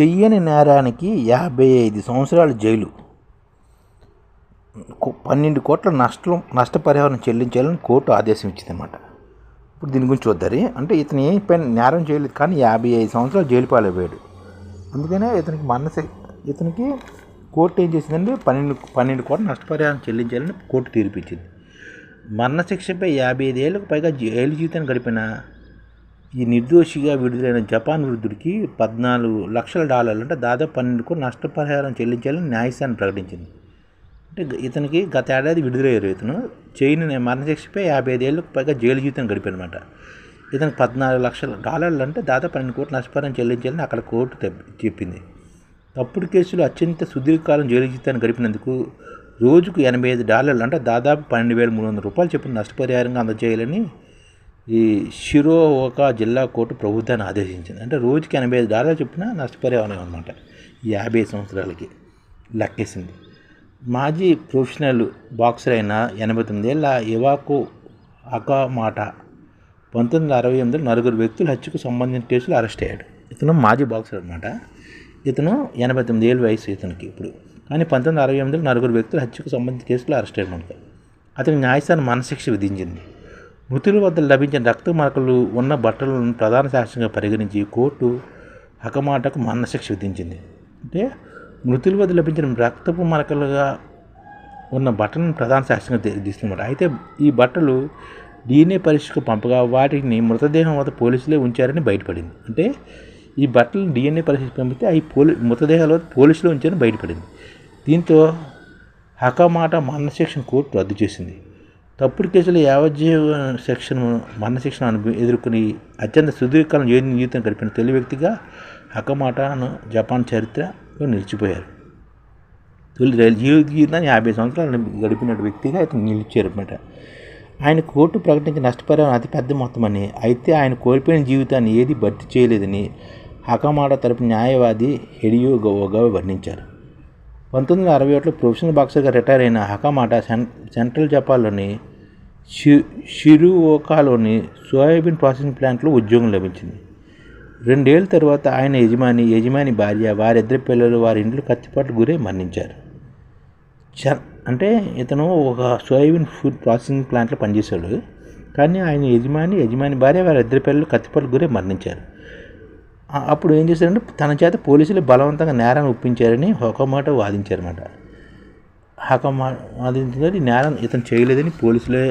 చెయ్యని నేరానికి యాభై ఐదు సంవత్సరాలు జైలు. పన్నెండు కోట్ల నష్టం నష్టపరిహారం చెల్లించాలని కోర్టు ఆదేశం ఇచ్చిందన్నమాట. ఇప్పుడు దీని గురించి చూద్దరి. అంటే ఇతను ఏం పని నేరం చేయలేదు కానీ యాభై ఐదు సంవత్సరాలు జైలు పాలైపోయాడు. అందుకనే ఇతనికి మనసు ఇతనికి కోర్టు ఏం చేసిందంటే పన్నెండు పన్నెండు కోట్ల నష్టపరిహారం చెల్లించాలని కోర్టు తీర్పిచ్చింది. మరణశిక్షపై యాభై ఐదేళ్ళకు పైగా జైలు జీవితాన్ని గడిపిన ఈ నిర్దోషిగా విడుదలైన జపాన్ వృద్ధుడికి పద్నాలుగు లక్షల డాలర్లు అంటే దాదాపు పన్నెండు నష్టపరిహారం చెల్లించాలని న్యాయస్థానం ప్రకటించింది. అంటే ఇతనికి గత ఏడాది విడుదలయ్యారు ఇతను. చైన్ మరణశిక్షపై యాభై ఐదేళ్ళకు పైగా జైలు జీవితం గడిపారనమాట ఇతనికి పద్నాలుగు లక్షల డాలర్లు అంటే దాదాపు పన్నెండు కోట్ల నష్టపరిహారం చెల్లించాలని అక్కడ కోర్టు చెప్పింది. తప్పుడు కేసులు అత్యంత సుదీర్ఘకాలం జైలు జీవితాన్ని గడిపినందుకు రోజుకు ఎనభై ఐదు డాలర్లు అంటే దాదాపు పన్నెండు వేల మూడు వందల రూపాయలు చెప్పిన నష్టపరిహారంగా అందజేయాలని ఈ షిరోఓకా జిల్లా కోర్టు ప్రభుత్వాన్ని ఆదేశించింది. అంటే రోజుకి ఎనభై ఐదు డాలర్లు చొప్పున నష్టపరిహారం అనమాట యాభై సంవత్సరాలకి లెక్కేసింది. మాజీ ప్రొఫెషనల్ బాక్సర్ అయిన ఎనభై తొమ్మిదేళ్ళ ఇవాకు అకామాట పంతొమ్మిది వందల అరవై ఎనిమిదిలో నలుగురు వ్యక్తుల హత్యకు సంబంధించిన కేసులు అరెస్ట్ అయ్యాడు. ఇతను మాజీ బాక్సర్ అనమాట ఇతను ఎనభై తొమ్మిది ఏళ్ళ వయసు ఇతనికి ఇప్పుడు. కానీ పంతొమ్మిది వందల అరవై ఎనిమిదిలో నలుగురు వ్యక్తుల హత్యకు సంబంధించిన కేసులు అరెస్ట్ అయ్యాడు మనకు న్యాయస్థానం మనశిక్ష విధించింది. మృతుల వద్ద లభించిన రక్త మరకలు ఉన్న బట్టలను ప్రధాన సాక్ష్యంగా పరిగణించి కోర్టు హకమాటకు మరణశిక్ష విధించింది. అంటే మృతుల వద్ద లభించిన రక్తపు మరకలుగా ఉన్న బట్టలను ప్రధాన సాక్ష్యంగా తీసుకున్నమాట అయితే ఈ బట్టలు డిఎన్ఏ పరీక్షకు పంపగా వాటిని మృతదేహం వద్ద పోలీసులే ఉంచారని బయటపడింది. అంటే ఈ బట్టలు డిఎన్ఏ పరీక్షకు పంపితే అవి పోలీ మృతదేహాల వద్ద పోలీసులు ఉంచారని బయటపడింది. దీంతో హకమాట మరణశిక్షను కోర్టు రద్దు చేసింది. తప్పుడు కేసులు యావజ్జీవ సెక్షన్ మరణశిక్షణ అనుభవి ఎదుర్కొని అత్యంత సుదీర్ఘకాలం జైలు జీవితం గడిపిన తెలుగు వ్యక్తిగా హకమాటాను జపాన్ చరిత్రలో నిలిచిపోయారు. తొలి రైలు జీవిత జీవితాన్ని యాభై సంవత్సరాలు గడిపిన వ్యక్తిగా ఇతను నిలిచారు అనమాట ఆయన కోర్టు ప్రకటించిన నష్టపరిహారం అతి పెద్ద మొత్తమని అయితే ఆయన కోల్పోయిన జీవితాన్ని ఏది భర్తీ చేయలేదని హకమాడ తరపు న్యాయవాది హెడియో గోగా వర్ణించారు. పంతొమ్మిది వందల అరవై ఒకటిలో ప్రొఫెషనల్ బాక్సర్గా రిటైర్ అయిన హకమాట సెంట్రల్ జపాన్లోని షిరుఓకాలోని సోయాబీన్ ప్రాసెసింగ్ ప్లాంట్లో ఉద్యోగం లభించింది. రెండేళ్ళ తర్వాత ఆయన యజమాని యజమాని భార్య వారిద్దరి పిల్లలు వారి ఇంట్లో కత్తిపాట్లు గురై మరణించారు. చ అంటే ఇతను ఒక సోయాబీన్ ఫుడ్ ప్రాసెసింగ్ ప్లాంట్లో పనిచేశాడు. కానీ ఆయన యజమాని యజమాని భార్య వారి ఇద్దరి పిల్లలు కత్తిపాట్లు గురై మరణించారు. అప్పుడు ఏం చేశారంటే తన చేత పోలీసులు బలవంతంగా నేరాన్ని ఒప్పించారని హోకమాట వాదించారన్నమాట. హకమా వాదించారు ఈ నేరం ఇతను చేయలేదని పోలీసులే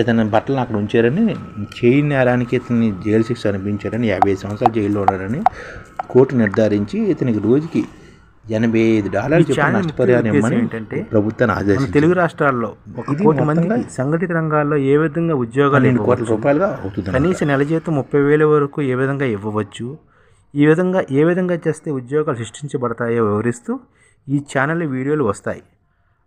ఇతని బట్టలను అక్కడ ఉంచారని చేయి నేరానికి ఇతన్ని జైలు శిక్ష అనిపించారని యాభై సంవత్సరాలు జైల్లో ఉన్నారని కోర్టు నిర్ధారించి ఇతనికి రోజుకి ఎనభై ఐదు డాలర్లు నష్టపరిహారం ఏంటంటే ప్రభుత్వాన్ని ఆదేశించింది. తెలుగు రాష్ట్రాల్లో ఒక కోటి మందికి సంఘటిత రంగాల్లో ఏ విధంగా ఉద్యోగాలు పన్నెండు కోట్ల రూపాయలుగా అవుతుంది కనీస నెల జీతం ముప్పై వేల వరకు ఏ విధంగా ఇవ్వవచ్చు? ఈ విధంగా ఏ విధంగా చేస్తే ఉద్యోగాలు సృష్టించబడతాయో వివరిస్తూ ఈ ఛానల్ వీడియోలు వస్తాయి.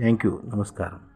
Thank you. నమస్కారం.